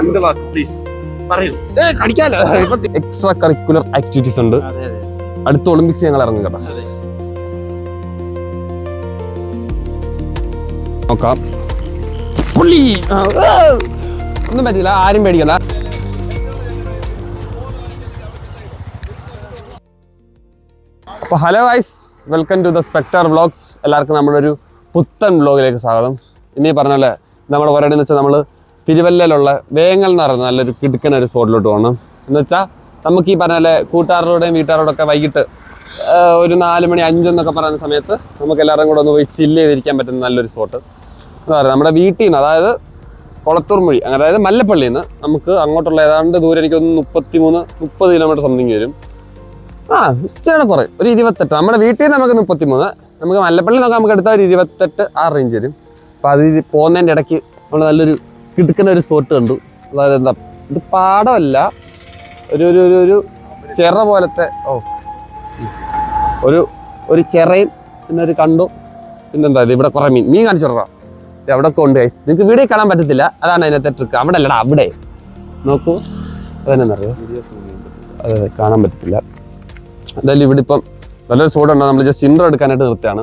രണ്ട് വാക്ക് പ്ലീസ് പറയൂ. എക്സ്ട്രാ കരിക്കുലർ ആക്ടിവിറ്റീസ് ഉണ്ട്. അടുത്ത ഒളിമ്പിക്സ് ഞങ്ങൾ ഇറങ്ങും കേട്ടോ. നോക്കാം. പുള്ളി. ഒന്നും പറ്റില്ല ആരും പേടിക്കണ്ട. അപ്പോൾ hello guys welcome to the Spectre vlogs എല്ലാവർക്കും നമ്മുടെ ഒരു പുത്തൻ വ്ളോഗിലേക്ക് സ്വാഗതം. ഇനി പറഞ്ഞ നമ്മൾ നമ്മുടെ പരിപാടി എന്ന് വെച്ചാൽ നമ്മൾ തിരുവല്ലയിലുള്ള വേങ്ങൽ എന്ന് പറയുന്ന നല്ലൊരു കിടുക്കൻ ഒരു സ്പോട്ടിലോട്ട് പോകണം. എന്ന് വെച്ചാൽ നമുക്ക് ഈ പറഞ്ഞ പോലെ കൂട്ടുകാരോടെയും വീട്ടുകാരോടൊക്കെ വൈകിട്ട് ഒരു നാല് മണി അഞ്ചെന്നൊക്കെ പറയുന്ന സമയത്ത് നമുക്ക് എല്ലാവരും കൂടെ ഒന്ന് പോയി ചില്ല് ചെയ്തിരിക്കാൻ പറ്റുന്ന നല്ലൊരു സ്പോട്ട് എന്ന് പറയുക നമ്മുടെ വീട്ടിൽ നിന്ന് അതായത് കൊളത്തൂർ മൊഴി അങ്ങനെ അതായത് മല്ലപ്പള്ളിയിൽ നിന്ന് നമുക്ക് അങ്ങോട്ടുള്ള ഏതാണ്ട് ദൂരം എനിക്കൊന്ന് മുപ്പത്തി മൂന്ന് മുപ്പത് കിലോമീറ്റർ സംതിങ് വരും. ആ ഇച്ചിരി കുറയും. ഒരു ഇരുപത്തെട്ട് നമ്മുടെ വീട്ടിൽ നിന്ന് നമുക്ക് മുപ്പത്തി മൂന്ന് നമുക്ക് മല്ലപ്പള്ളി നോക്കാം നമുക്ക് എടുത്താൽ ഒരു ഇരുപത്തെട്ട് ആ റേഞ്ച് വരും. അപ്പോൾ അത് പോകുന്നതിന്റെ ഇടയ്ക്ക് നമ്മൾ നല്ലൊരു കിടക്കുന്ന ഒരു സ്പോട്ട് കണ്ടു. അതായത് എന്താ ഇത് പാടമല്ല ഒരു ഒരു ഒരു ഒരു ചിറ പോലത്തെ ഓ ഒരു ഒരു ചിറയും പിന്നെ ഒരു കണ്ടു. പിന്നെന്താ ഇത് ഇവിടെ കുറേ മീൻ മീൻ കാണിച്ചു അവിടെ കൊണ്ട് കഴിച്ചു നിങ്ങൾക്ക് വീഡിയോ കാണാൻ പറ്റത്തില്ല. അതാണ് അതിനകത്തെ ട്രിക്ക് അവിടെ അല്ലടാ അവിടെ. നോക്കൂ. അതെന്നറിയോ അതെ കാണാൻ പറ്റത്തില്ല. എന്തായാലും ഇവിടെ ഇപ്പം നല്ലൊരു സ്പോട്ട് ഉണ്ടോ. നമ്മൾ ജസ്റ്റ് ഇൻട്രോ എടുക്കാനായിട്ട് നിർത്തിയാണ്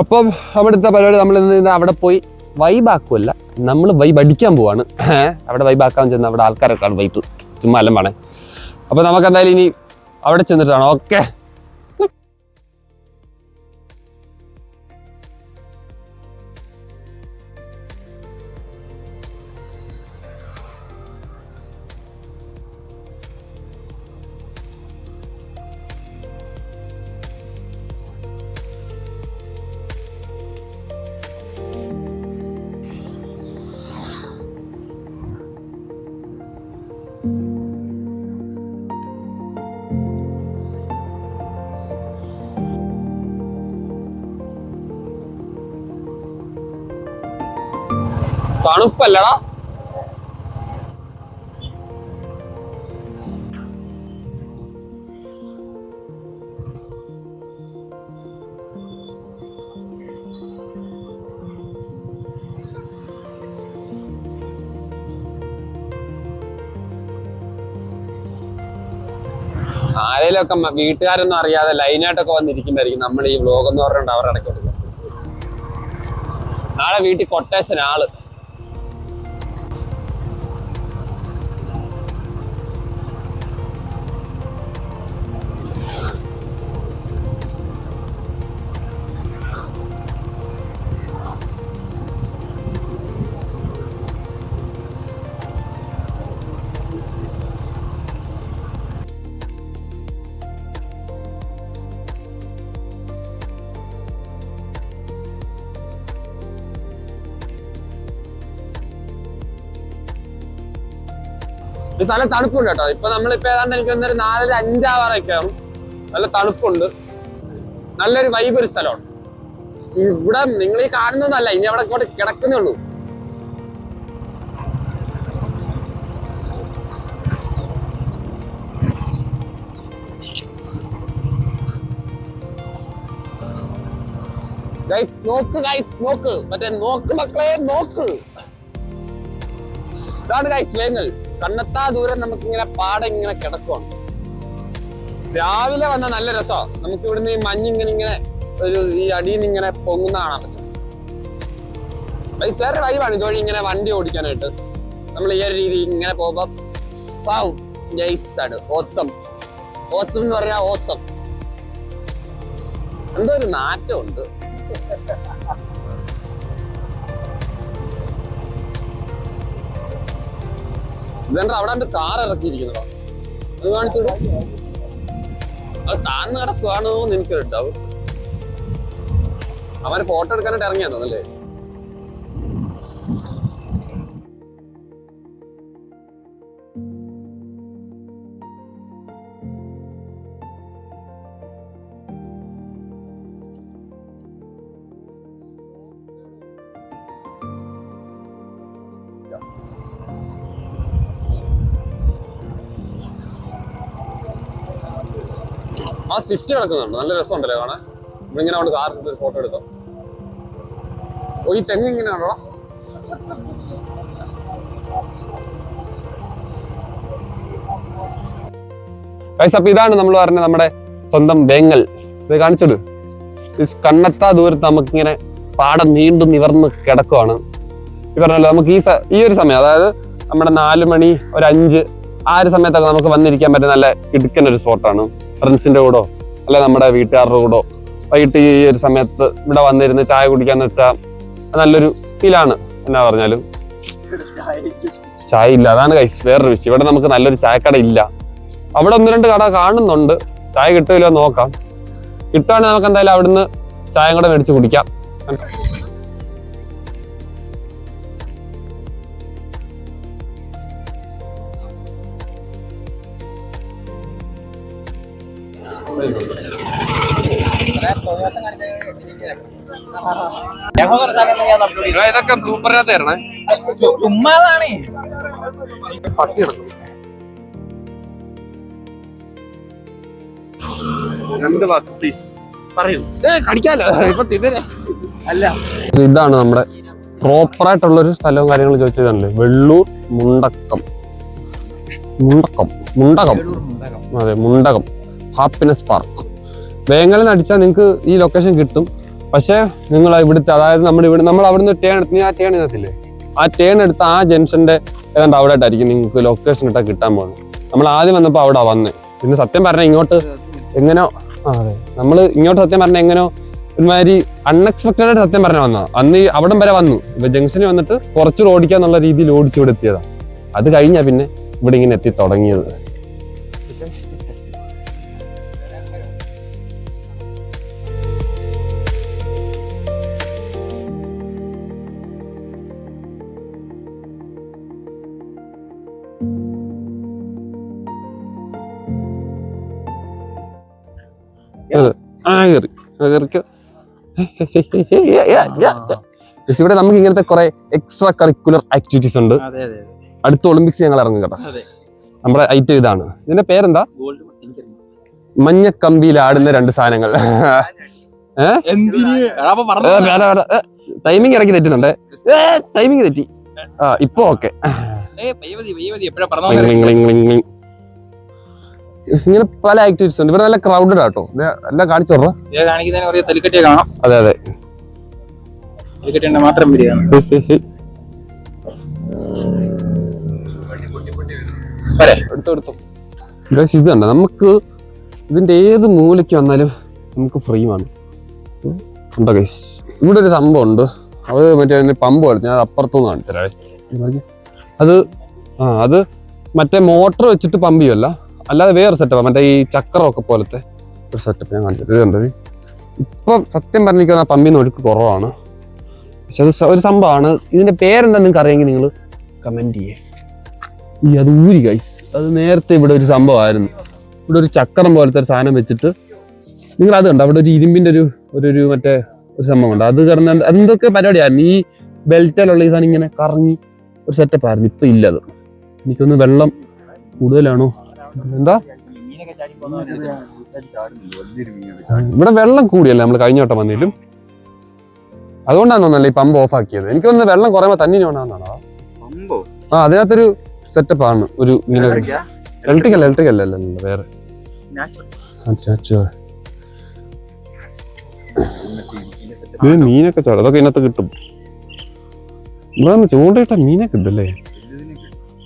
അപ്പം അവിടുത്തെ പരിപാടി നമ്മൾ ഇന്ന് അവിടെ പോയി. വൈബാക്കുമല്ല നമ്മൾ വൈബ് അടിക്കാൻ പോവാണ്. അവിടെ വൈബാക്കാൻ ചെന്ന് അവിടെ ആൾക്കാരൊക്കെ വൈബ് ചുമ്മാ അലമ്പാണ് അപ്പോൾ നമുക്ക് എന്തായാലും ഇനി അവിടെ ചെന്നിട്ടാണ്. ഓക്കെ തണുപ്പല്ലടാ. ആരെയിലൊക്കെ വീട്ടുകാരൊന്നും അറിയാതെ ലൈനായിട്ടൊക്കെ വന്നിരിക്കുമ്പോഴായിരിക്കും നമ്മൾ ഈ വ്ലോഗ് എന്ന് പറഞ്ഞുകൊണ്ട് അവരുടെ ഇടയ്ക്ക് നാളെ വീട്ടിൽ കൊട്ടേഷൻ ആൾ. ഈ സ്ഥലം തണുപ്പുണ്ട് കേട്ടോ. ഇപ്പൊ നമ്മളിപ്പോ ഏതാണ്ട് എനിക്ക് ഒരു നാലര അഞ്ചാവാറേ കയറും നല്ല തണുപ്പുണ്ട്. നല്ലൊരു വൈബ് ഒരു സ്ഥലമാണ്. ഇവിടെ നിങ്ങൾ ഈ കാണുന്നതല്ല ഇനി അവിടെ കൂടെ കിടക്കുന്നേ ഉള്ളൂ. നോക്ക് നോക്ക്. മറ്റേ നോക്ക് മക്കളെ നോക്ക്. ഇതാണ് ഗൈസ് വേങ്ങൽ കണ്ണെത്താ ദൂരം നമുക്ക് ഇങ്ങനെ പാടം ഇങ്ങനെ കിടക്കുവാണ്. രാവിലെ വന്ന നല്ല രസമാണ് നമുക്ക് ഇവിടുന്ന് ഈ മഞ്ഞിങ്ങനെ ഇങ്ങനെ ഒരു ഈ അടിയിൽ നിന്ന് ഇങ്ങനെ പൊങ്ങുന്ന കാണാൻ പറ്റും. വേറെ വൈവാണ് ഇതുവഴി ഇങ്ങനെ വണ്ടി ഓടിക്കാനായിട്ട്. നമ്മൾ ഈ ഒരു രീതി ഇങ്ങനെ പോകുമ്പോൾ ആണ് ഓസം ഓസം എന്ന് പറഞ്ഞാൽ ഓസം എന്തോ ഒരു നാറ്റമുണ്ട്. ഇതെന്താ അവിടെ എന്റെ കാർ ഇറക്കിയിരിക്കുന്നതാ. അത് കാണിച്ചു അത് താന്ന് കിടക്കുവാണോ എന്ന് എനിക്ക് ഡൗട്ട് അവന് ഫോട്ടോ എടുക്കാനായിട്ട് ഇറങ്ങിയാ ആ സ്വിഫ്റ്റ് കിടക്കുന്നുണ്ട്. നല്ല രസമുണ്ടല്ലേ കാണാൻ? നമ്മളിങ്ങനെ അവിടെ കാറിൽ ഒരു ഫോട്ടോ എടുക്കാം. ഓ ഈ തെങ്ങ് ഇങ്ങനെയാണോ ഗൈസ് അപ്പൊ ഇതാണ് നമ്മൾ പറഞ്ഞ നമ്മുടെ സ്വന്തം വേങ്ങൽ. ഇത് കാണിച്ചോളൂ. കണ്ണത്ത ദൂരത്ത് നമുക്കിങ്ങനെ പാടം നീണ്ടു നിവർന്ന് കിടക്കുവാണ്. ഈ പറഞ്ഞല്ലോ നമുക്ക് ഈ ഈ ഒരു സമയം അതായത് നമ്മുടെ നാല് മണി ഒരു അഞ്ച് ആ ഒരു സമയത്തൊക്കെ നമുക്ക് വന്നിരിക്കാൻ പറ്റുന്ന നല്ല ഇടുക്കൻ ഒരു സ്പോട്ടാണ്. ഫ്രണ്ട്സിന്റെ കൂടോ അല്ലെ നമ്മുടെ വീട്ടുകാരുടെ കൂടോ. വൈകിട്ട് ഈ ഒരു സമയത്ത് ഇവിടെ വന്നിരുന്ന് ചായ കുടിക്കാന്ന് വെച്ചാൽ നല്ലൊരു ഫീലാണ് എന്നാ പറഞ്ഞാലും. ചായ ഇല്ല അതാണ് കൈസ് വേറൊരു വിഷയം. ഇവിടെ നമുക്ക് നല്ലൊരു ചായക്കട ഇല്ല. അവിടെ ഒന്ന് രണ്ട് കട കാണുന്നുണ്ട്. ചായ കിട്ടില്ല നോക്കാം. കിട്ടുവാണെങ്കിൽ നമുക്ക് എന്തായാലും അവിടുന്ന് ചായ കൂടെ മേടിച്ച് കുടിക്കാം. ഇതൊക്കെ ബ്ലൂപ്പറിനകത്ത് തരണേ. ഉമ്മാതാണ് രണ്ട് വാക്ക് പ്ലീസ് പറയൂ. കടിക്കാലോ. ഇപ്പൊ തിന്നരെ അല്ല. ഇതാണ് നമ്മുടെ പ്രോപ്പർ ആയിട്ടുള്ള ഒരു സ്ഥലവും കാര്യങ്ങളും ചോദിച്ചതല്ലേ? വെള്ളൂർ മുണ്ടക്കം. മുണ്ടക്കം. മുണ്ടകം. അതെ മുണ്ടകം. ഹാപ്പിനെസ് പാർക്ക് വേങ്ങലിൽ നിന്ന് അടിച്ചാൽ നിങ്ങൾക്ക് ഈ ലൊക്കേഷൻ കിട്ടും. പക്ഷേ നിങ്ങൾ ഇവിടുത്തെ അതായത് നമ്മൾ ഇവിടെ നമ്മൾ അവിടുന്ന് ടേൺ എടുത്ത് ആ ടേൺ എടുത്തില്ലേ ആ ടേൺ എടുത്ത് ആ ജംഗ്ഷന്റെ ഏതാണ്ട് അവിടെ ആയിട്ടായിരിക്കും നിങ്ങൾക്ക് ലൊക്കേഷൻ ഇട്ടാൽ കിട്ടാൻ പോകുന്നത്. നമ്മൾ ആദ്യം വന്നപ്പോൾ അവിടെ വന്ന്. പിന്നെ സത്യം പറഞ്ഞാൽ ഇങ്ങോട്ട് എങ്ങനെയോ അതെ. നമ്മൾ ഇങ്ങോട്ട് സത്യം പറഞ്ഞാൽ എങ്ങനെയോ ഒരുമാതിരി അൺഎക്സ്പെക്റ്റഡ് ആയിട്ട് സത്യം പറഞ്ഞാൽ വന്ന അന്ന് അവിടം വരെ വന്നു. ഇപ്പൊ ജംഗ്ഷനിൽ വന്നിട്ട് കുറച്ച് ഓടിക്കാന്നുള്ള രീതിയിൽ ഓടിച്ചു ഇവിടെ എത്തിയതാണ് അത് കഴിഞ്ഞാൽ പിന്നെ ഇവിടെ ഇങ്ങനെ എത്തി തുടങ്ങിയത്. ഇവിടെ നമുക്ക് ഇങ്ങനത്തെ കുറെ എക്സ്ട്രാ കറിക്കുലർ ആക്ടിവിറ്റീസ് ഉണ്ട്. അടുത്ത ഒളിമ്പിക്സ് ഞങ്ങൾ ഇറങ്ങും കേട്ടോ. നമ്മുടെ ഐറ്റം ഇതാണ്. ഇതിന്റെ പേരെന്താ? മഞ്ഞ മഞ്ഞക്കമ്പിയിൽ ആടുന്ന രണ്ട് സാധനങ്ങൾ. ടൈമിംഗ് ഇടയ്ക്ക് തെറ്റുന്നുണ്ട്. ടൈമിംഗ് തെറ്റി. ആ ഇപ്പൊ ഓക്കെ ഇങ്ങനെ പല ആക്ടിവിറ്റീസ് ഉണ്ട്. ഇവിടെ നല്ല ക്രൗഡഡ് ആട്ടോ. എല്ലാം കാണിച്ചു കാണാം. അതെ അതെ. മാത്രം ഇത് കണ്ട? നമുക്ക് ഇതിന്റെ ഏത് മൂലയ്ക്ക് വന്നാലും നമുക്ക് ഫ്രീമാണ് ഉണ്ടോ ഗൈസ്? ഇവിടെ ഒരു സംഭവം ഉണ്ട്. അത് മറ്റേ അതിന്റെ പമ്പ് പോലെ ഞാൻ അപ്പുറത്തുനിന്ന് കാണിച്ചല്ലേ അത് ആ അത് മറ്റേ മോട്ടർ വെച്ചിട്ട് പമ്പ് ചെയ്യുമല്ല അല്ലാതെ വേറെ സെറ്റപ്പ് മറ്റേ ഈ ചക്രമൊക്കെ പോലത്തെ? ഒരു സെറ്റപ്പ് ഞാൻ കാണിച്ചത് ഇത് കണ്ടത് ഇപ്പം സത്യം പറഞ്ഞിരിക്കുന്ന പമ്പിൽ നിന്ന് ഒഴുക്ക് കുറവാണ്. പക്ഷെ അത് ഒരു സംഭവമാണ്. ഇതിന്റെ പേരെന്താ നിങ്ങൾക്ക് അറിയെങ്കിൽ നിങ്ങൾ കമന്റ് ചെയ്യേ. ഈ അത് ഊരി ഗൈസ് അത് നേരത്തെ ഇവിടെ ഒരു സംഭവമായിരുന്നു. ഇവിടെ ഒരു ചക്രം പോലത്തെ ഒരു സാധനം വെച്ചിട്ട് നിങ്ങൾ അത് കണ്ടോ? അവിടെ ഒരു ഇരുമ്പിന്റെ ഒരു ഒരു ഒരു മറ്റേ ഒരു സംഭവം ഉണ്ട്. അത് കിടന്ന എന്ത്- എന്തൊക്കെ പരിപാടിയായിരുന്നു? ഈ ബെൽറ്റിലുള്ള ഈ സാധനം ഇങ്ങനെ കറങ്ങി ഒരു സെറ്റപ്പ് ആയിരുന്നു. ഇപ്പൊ ഇല്ല അത്. എനിക്കൊന്ന് വെള്ളം കൂടുതലാണോ? എന്താ? ഇവിടെ വെള്ളം കൂടിയല്ലേ നമ്മൾ കഴിഞ്ഞ വട്ടം വന്നിട്ടും അതുകൊണ്ടാണ് തോന്നല്ലേ ഈ പമ്പ് ഓഫ് ആക്കിയത് എനിക്ക് തോന്നുന്നു വെള്ളം കുറയുമ്പോ തന്നെ വേണമെന്നാണോ ആ അതിനകത്തൊരു സെറ്റപ്പ് ആണ്. ഒരു ഇങ്ങനെ ഇലക്ട്രിക്കൽ ഇലക്ട്രിക്കൽ അല്ല അല്ല വേറെ. മീനൊക്കെ ചാടും. അതൊക്കെ ഇതിനകത്ത് കിട്ടും. ഇവിടെ ഒന്ന് ചൂണ്ടയിട്ട മീനൊക്കെ കിട്ടും.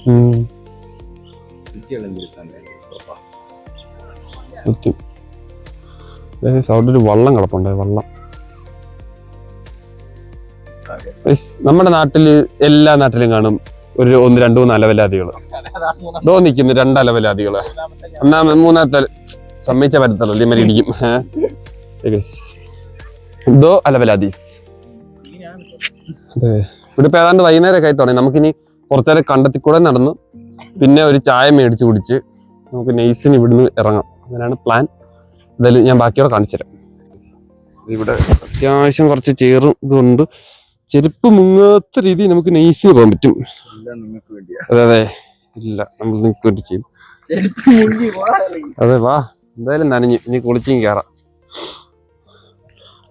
ഉം. ഏകദേശം അവിടെ ഒരു വള്ളം കിടപ്പുണ്ട് വള്ളം. നമ്മുടെ നാട്ടിൽ എല്ലാ നാട്ടിലും കാണും ഒരു ഒന്ന് രണ്ട് മൂന്ന് അലവലാദികൾ ഡോ നിൽക്കുന്നു രണ്ട് അലവലാദികൾ ഒന്നാമത് മൂന്നാമത്തെ സമ്മതിച്ച പറ്റത്തുള്ളൂ ഇമരി ഇടിക്കും. ഇതോ അലവലാദീസ് അതെ. ഇവിടെ ഇപ്പൊ ഏതാണ്ട് വൈകുന്നേരം ഒക്കെ ആയി തുടങ്ങി. നമുക്കിനി കുറച്ചേരം കണ്ടെത്തിക്കൂടെ കൂടെ നടന്നു പിന്നെ ഒരു ചായ മേടിച്ച് കുടിച്ച് നമുക്ക് നെയ്സിന് ഇവിടുന്ന് ഇറങ്ങാം. അങ്ങനെയാണ് പ്ലാൻ എന്തായാലും ഞാൻ ബാക്കിയോടെ കാണിച്ചുതരാം. ഇവിടെ അത്യാവശ്യം കുറച്ച് ചേറും ഇതുണ്ട്. ചെരുപ്പ് മുങ്ങാത്ത രീതി നമുക്ക് നെയ്സിന് പോകാൻ പറ്റും. അതെ അതെ. ഇല്ല നമ്മൾ നിങ്ങൾക്ക് വേണ്ടി ചെയ്യും. അതെ വാ. എന്തായാലും നനഞ്ഞ്. ഇനി കുളിച്ചും കയറാം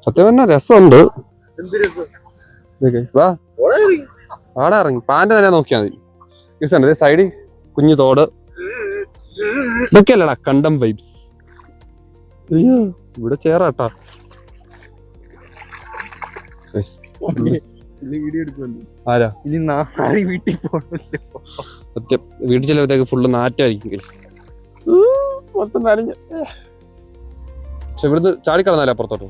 സത്യം പറഞ്ഞ രസമുണ്ട്. വാടാ guys, വാ. ആടെ ഇറങ്ങി. പാന്റെ തന്നെ നോക്കിയാൽ മതി. സൈഡിൽ കുഞ്ഞു തോട്. ഇതൊക്കെയല്ലടാ കണ്ടം വൈബ്സ് അയ്യോ ഇവിടെ ചേറാട്ടാ ആരാ? ഇനി നാളെ വീട്ടിൽ പോകണല്ലോ സത്യം വീട്ടിൽ ഫുള്ള് നാറ്റായിരിക്കും ഗൈസ് മൊത്തം നനഞ്ഞ. പക്ഷെ ഇവിടുന്ന് ചാടിക്കടന്നാലേ അപ്പുറത്തോട്ട്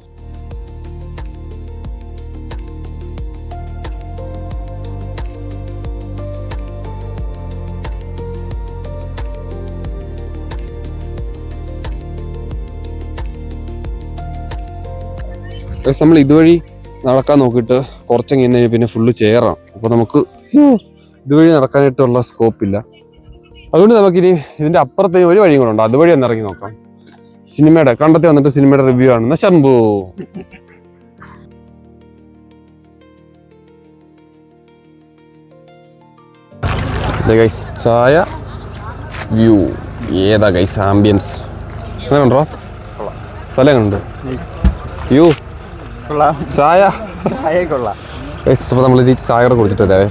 നമ്മൾ ഇതുവഴി നടക്കാൻ നോക്കിയിട്ട് കുറച്ചങ്ങ് കഴിഞ്ഞാൽ പിന്നെ ഫുള്ള് ചേറാണ് അപ്പോൾ നമുക്ക് ഇതുവഴി നടക്കാനായിട്ടുള്ള സ്കോപ്പ് ഇല്ല. അതുകൊണ്ട് നമുക്കിനി ഇതിന്റെ അപ്പുറത്തേ ഒരു വഴിയും കൂടെ ഉണ്ട്. അതുവഴി ഒന്ന് ഇറങ്ങി നോക്കാം. സിനിമയുടെ കണ്ടത്തി വന്നിട്ട് സിനിമയുടെ റിവ്യൂ ആണ്. ശംഭു? ഗൈസ് ചായ വ്യൂ ഏതാ ഗൈസ് ആംബിയൻസ് അങ്ങനെ ഉണ്ടോ? സ്ഥലം എങ്ങനെയുണ്ട് വ്യൂ കൊള്ളാം. ചായ? ചായ കൊള്ളാം. അപ്പോൾ നമ്മളിത് ഈ ചായ കൂടെ കുടിച്ചിട്ട് വരാവേ.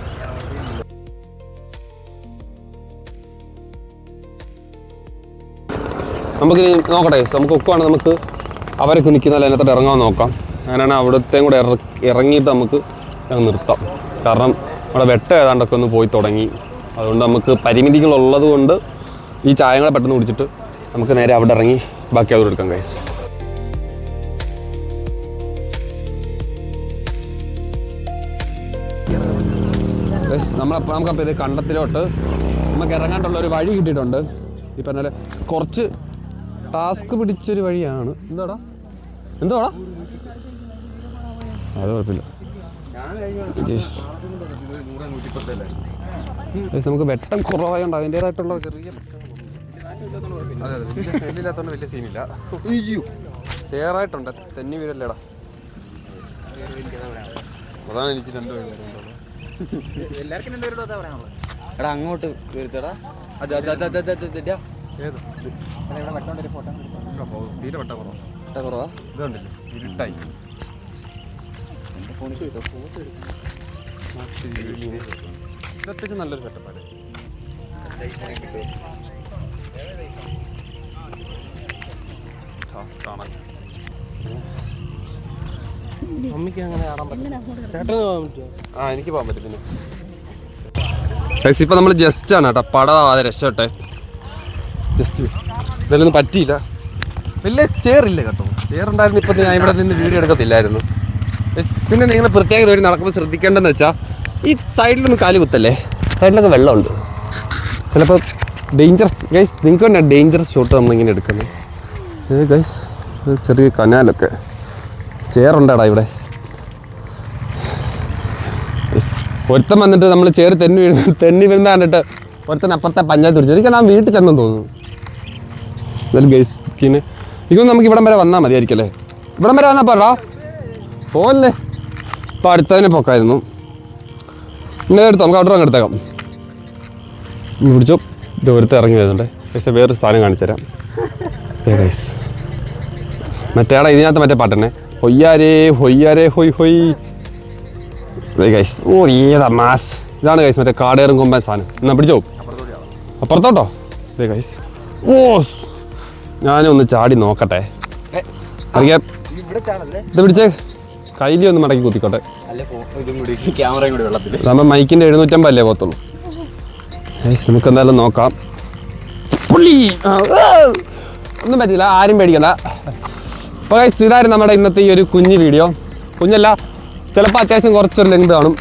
നമുക്കിനി നോക്കട്ടെ. നമുക്ക് ഒക്കുവാണ് നമുക്ക് അവരൊക്കെ നിൽക്കുന്ന അതിനകത്തോട്ട് ഇറങ്ങാൻ നോക്കാം. അങ്ങനെയാണ് അവിടുത്തെയും കൂടെ ഇറങ്ങിയിട്ട് നമുക്ക് നിർത്താം. കാരണം നമ്മുടെ വെട്ട ഏതാണ്ടൊക്കെ ഒന്ന് പോയി തുടങ്ങി. അതുകൊണ്ട് നമുക്ക് പരിമിതികളുള്ളത് കൊണ്ട് ഈ ചായങ്ങളെ പെട്ടെന്ന് കുടിച്ചിട്ട് നമുക്ക് നേരെ അവിടെ ഇറങ്ങി ബാക്കി അവർ എടുക്കാം കൈസ് നമ്മളപ്പോൾ നമുക്കപ്പോൾ ഇത് കണ്ടത്തിലോട്ട് നമുക്ക് ഇറങ്ങാണ്ടുള്ള ഒരു വഴി കിട്ടിയിട്ടുണ്ട്. ഈ പറഞ്ഞാൽ കുറച്ച് ടാസ്ക് പിടിച്ചൊരു വഴിയാണ്. എന്താടാ? എന്തോടാ? അത് കുഴപ്പമില്ല. നമുക്ക് വെട്ടം കുറവായതുകൊണ്ട് അതിന്റെതായിട്ടുള്ള ചെറിയ അതെ അതെ വലിയ വലിയ സീനില്ല ചേറായിട്ടുണ്ട്. തെന്നി വീടല്ലേടാ അതാണ് എനിക്ക് രണ്ടു എല്ലാവർക്കും രണ്ടുപേരോടും അതാ പറയാനുള്ളത് എടാ അങ്ങോട്ട് കയറിത്തടാ അത് അത് അത് അത് അത് അത് തീരെ വെട്ടം കുറവാ. ഇതാ കുറവാ? ഇതുണ്ടല്ലേ ഇരുട്ടായി. ഇത് അത്യാവശ്യം നല്ലൊരു സെറ്റപ്പാണ് മമ്മിക്ക് അങ്ങനെ ആടാൻ പറ്റും പോകാൻ പറ്റുമോ? ആ എനിക്ക് പോകാൻ പറ്റും പിന്നെ ഇപ്പൊ നമ്മൾ ജസ്റ്റ് ആണ് കേട്ടോ. പടവാതെ രക്ഷട്ടെ ജസ്റ്റ് ഇതിലൊന്നും പറ്റിയില്ല. വലിയ ചേറില്ല കേട്ടോ. ചേറുണ്ടായിരുന്നു ഇപ്പൊ ഞാൻ ഇവിടെ നിന്ന് വീഡിയോ എടുക്കത്തില്ലായിരുന്നു. പിന്നെ നിങ്ങൾ പ്രത്യേകത വഴി നടക്കുമ്പോൾ ശ്രദ്ധിക്കേണ്ടതെന്ന് വെച്ചാൽ ഈ സൈഡിലൊന്നും കാൽ കുത്തല്ലേ? സൈഡിലൊക്കെ വെള്ളമുണ്ട്. ചിലപ്പോൾ ഡേഞ്ചറസ് ഗൈസ് നിങ്ങൾക്ക് തന്നെ ഡേഞ്ചറസ് ഷോട്ട് നമ്മളിങ്ങനെ എടുക്കുന്നത്. ഗൈസ് ചെറിയ കനാലൊക്കെ. ചേറുണ്ടാടാ ഇവിടെ. ഒരുത്തൻ വന്നിട്ട് നമ്മൾ ചേർ തെന്നി വീഴുന്ന തെന്നി വീഴുന്ന കണ്ടിട്ട് ഒരുത്തൻ അപ്പുറത്തെ പഞ്ചായത്ത് വിളിച്ചു എനിക്ക് നാം വീട്ടിൽ ചെന്നെന്ന് തോന്നുന്നു. പിന്നെ ഇതൊന്നും നമുക്ക് ഇവിടം വരെ വന്നാൽ മതിയായിരിക്കും അല്ലേ? ഇവിടം വരെ വന്നാൽ പോരാ പോവല്ലേ? ഇപ്പോൾ അടുത്തതിനെ പൊക്കായിരുന്നു. ഇന്നെ എടുത്തോ നമുക്ക് അവിടെ അങ്ങ് എടുത്തേക്കാം. പിടിച്ചോ. ഇത് ഒരുത്തൻ ഇറങ്ങി വരുന്നുണ്ട്. പക്ഷേ വേറൊരു സ്ഥലം കാണിച്ചു തരാം ഗൈസ് മറ്റേടാ ഇതിനകത്ത് മറ്റേ പാട്ടന്നെ ഹൊയ്യാരേ ഹൊയ്യാരേ ഹൊയ് ഹൊയ് ദേ ഗൈസ് ഓ ഏതാ മാസ് ഇതാണ് ഗൈസ് മറ്റേ കാടേറും കൊമ്പൻ സാധനം. എന്നാ പിടിച്ചോ? അപ്പുറത്തോട്ടോ ദേ ഗൈസ് ഓ ഞാനൊന്ന് ചാടി നോക്കട്ടെ. അറിയാം. ഇത് പിടിച്ചേ. കയ്യിലി ഒന്ന് മടക്കി കുത്തിക്കോട്ടെ. നമ്മൾ മൈക്കിന്റെ എഴുന്നൂറ്റമ്പത് അല്ലേ പോകത്തുള്ളൂ. ഗൈസ് നമുക്ക് എന്തായാലും നോക്കാം. പുള്ളി. ഒന്നും പറ്റില്ല ആരും പേടിക്കണ്ട. അപ്പോൾ ഗൈസ് ഇതായിരുന്നു നമ്മുടെ ഇന്നത്തെ ഈ ഒരു കുഞ്ഞ് വീഡിയോ കുഞ്ഞല്ല ചിലപ്പോൾ അത്യാവശ്യം കുറച്ചൊരു ലെങ്ത് കാണും.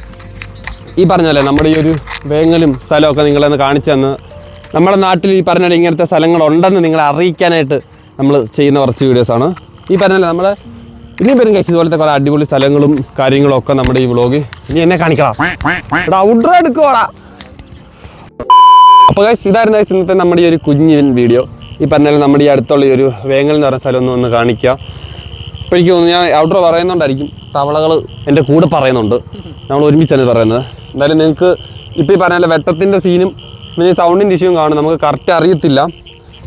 ഈ പറഞ്ഞല്ലേ നമ്മുടെ ഈ ഒരു വേങ്ങലും സ്ഥലമൊക്കെ നിങ്ങളൊന്ന് കാണിച്ചു തന്ന്. നമ്മുടെ നാട്ടിൽ ഈ പറഞ്ഞ പോലെ ഇങ്ങനത്തെ സ്ഥലങ്ങളുണ്ടെന്ന് നിങ്ങളെ അറിയിക്കാനായിട്ട് നമ്മൾ ചെയ്യുന്ന കുറച്ച് വീഡിയോസാണ് ഈ പറഞ്ഞല്ലേ നമ്മൾ ഇനിയും വരും കഴിച്ച് ഇതുപോലത്തെ കുറേ അടിപൊളി സ്ഥലങ്ങളും കാര്യങ്ങളും ഒക്കെ നമ്മുടെ ഈ വ്ളോഗ് ഇനി എന്നെ കാണിക്കണം. ഔട്ട്ഡോർ എടുക്കുവാടാ. അപ്പോൾ ഗൈസ് ഇതായിരുന്നു ഗൈസ് ഇന്നത്തെ നമ്മുടെ ഈ ഒരു കുഞ്ഞിൻ വീഡിയോ ഈ പറഞ്ഞാൽ നമ്മുടെ ഈ അടുത്തുള്ള ഒരു വേങ്ങൽ എന്ന് പറയുന്ന സ്ഥലം ഒന്ന് ഒന്ന് കാണിക്കാം അപ്പോൾ എനിക്ക് തോന്നുന്നു ഞാൻ ഔട്ട്ഡോർ പറയുന്നുണ്ടായിരിക്കും തവളകൾ എന്റെ കൂടെ പറയുന്നുണ്ട്. നമ്മൾ ഒരുമിച്ചാണ് പറയുന്നത്. എന്തായാലും നിങ്ങൾക്ക് ഇപ്പോൾ ഈ പറഞ്ഞ വെട്ടത്തിന്റെ സീനും പിന്നെ സൗണ്ടിന്റെ ഇഷ്യൂവും കാണും നമുക്ക് കറക്റ്റ് അറിയത്തില്ല.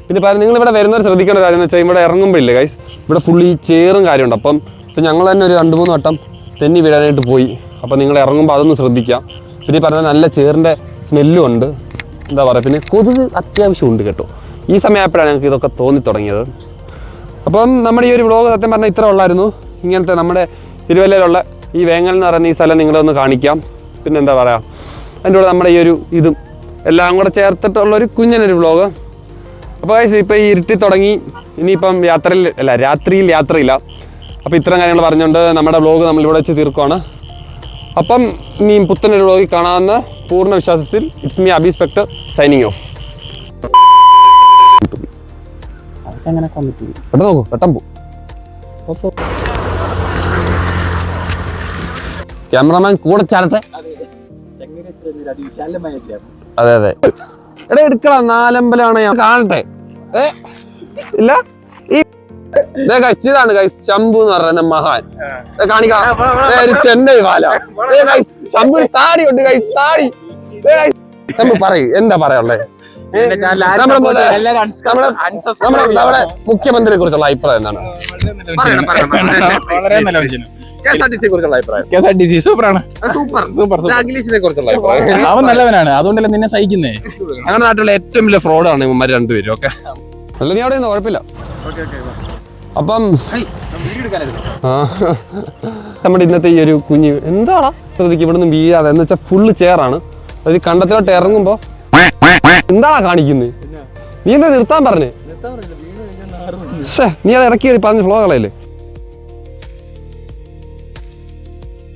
പിന്നെ പറഞ്ഞാൽ നിങ്ങൾ ഇവിടെ വരുന്നവർ ശ്രദ്ധിക്കേണ്ട കാര്യം എന്ന് വെച്ചാൽ ഇവിടെ ഇറങ്ങുമ്പോഴില്ലേ ഗൈസ് ഇവിടെ ഫുള്ള് ഈ ചേറും കാര്യമുണ്ട്. അപ്പം ഇപ്പം ഞങ്ങൾ തന്നെ ഒരു രണ്ട് മൂന്ന് വട്ടം തെന്നി വിടാനായിട്ട് പോയി. അപ്പം നിങ്ങൾ ഇറങ്ങുമ്പോൾ അതൊന്ന് ശ്രദ്ധിക്കാം പിന്നെ പറഞ്ഞാൽ പറഞ്ഞ നല്ല ചേറിന്റെ സ്മെല്ലും ഉണ്ട്. എന്താ പറയുക പിന്നെ കൊതുക് അത്യാവശ്യമുണ്ട് കേട്ടോ. ഈ സമയമായപ്പോഴാണ് ഞങ്ങൾക്ക് ഇതൊക്കെ തോന്നി തുടങ്ങിയത് അപ്പം നമ്മുടെ ഈ ഒരു വ്ളോഗ് സത്യം പറഞ്ഞാൽ ഇത്ര ഉള്ളായിരുന്നു. ഇങ്ങനത്തെ നമ്മുടെ തിരുവല്ലയിലുള്ള ഈ വേങ്ങൽ എന്ന് പറയുന്ന ഈ സ്ഥലം നിങ്ങളൊന്ന് കാണിക്കാം. പിന്നെ എന്താ പറയുക അതിന്റെ കൂടെ നമ്മുടെ ഈ ഒരു ഇതും എല്ലാം കൂടെ ചേർത്തിട്ടുള്ളൊരു കുഞ്ഞനൊരു വ്ളോഗ് അപ്പോൾ ഇപ്പോൾ ഈ ഇരുട്ടി തുടങ്ങി. ഇനിയിപ്പം യാത്രയിൽ അല്ല രാത്രിയിൽ യാത്രയില്ല. അപ്പോൾ ഇത്തരം കാര്യങ്ങൾ പറഞ്ഞുകൊണ്ട് നമ്മുടെ വ്ളോഗ് നമ്മളിവിടെ വെച്ച് തീർക്കുവാണ്. അപ്പം ഇനി പുത്തനൊരു വ്ളോഗിൽ കാണാമെന്ന പൂർണ വിശ്വാസത്തിൽ it's me Abi Spectre signing off അങ്ങനെ കമ്മിറ്റി പെട്ടെന്ന് നോക്കൂ പെട്ടെന്ന് പോ. ക്യാമറമാൻ കൂടെ ചാടട്ടെ. അതെ അതെ. എടാ എടുക്കണം നാലമ്പലമാണ് ഞാൻ. കാണട്ടെ. ഏ? ഇല്ല? ഈ ഇതാണ് ഗൈസ് ശംഭു എന്ന് പറഞ്ഞ മഹാൻ. കാണിക്കാം. ചെന്നൈ പാല ശംഭു താടി. ഉണ്ട് ഗൈസ് താടി പറയൂ എന്താ പറയാനുള്ളത് ഏ, നമ്മുടെ മുഖ്യമന്ത്രിയെ കുറിച്ചുള്ള അഭിപ്രായം എന്താണ്. വളരെ നല്ല മനുഷ്യന് കുറിച്ചുള്ള അഭിപ്രായം. K S R T C സൂപ്പറാണ്. സൂപ്പർ. Super super. കുറിച്ചുള്ള അഭിപ്രായം. അവൻ നല്ലവനാണ്. അതുകൊണ്ടല്ലേ നിന്നെ സഹിക്കുന്നേ? ഞങ്ങളുടെ നാട്ടിലെ ഏറ്റവും വലിയ ഫ്രോഡാണ് ഇവന്മാർ രണ്ടുപേരും ഓക്കെ? അല്ല നീ അവിടെ നിന്ന് കുഴപ്പമില്ല അപ്പം നമ്മുടെ ഇന്നത്തെ ഈ ഒരു കുഞ്ഞ് എന്താടാ? ശ്രദ്ധിക്കും ഇവിടുന്ന് വീഴാതെ എന്ന് വെച്ചാൽ ഫുള്ള് ചെയറാണ് അത് കണ്ടത്തിലോട്ട് ഇറങ്ങുമ്പോ എന്താടാ കാണിക്കുന്നത് നീ എന്താ നിർത്താൻ പറഞ്ഞേ? നീ അത് ഇടയ്ക്ക് പറഞ്ഞ് ഫ്ലോ കളയല്ലേ?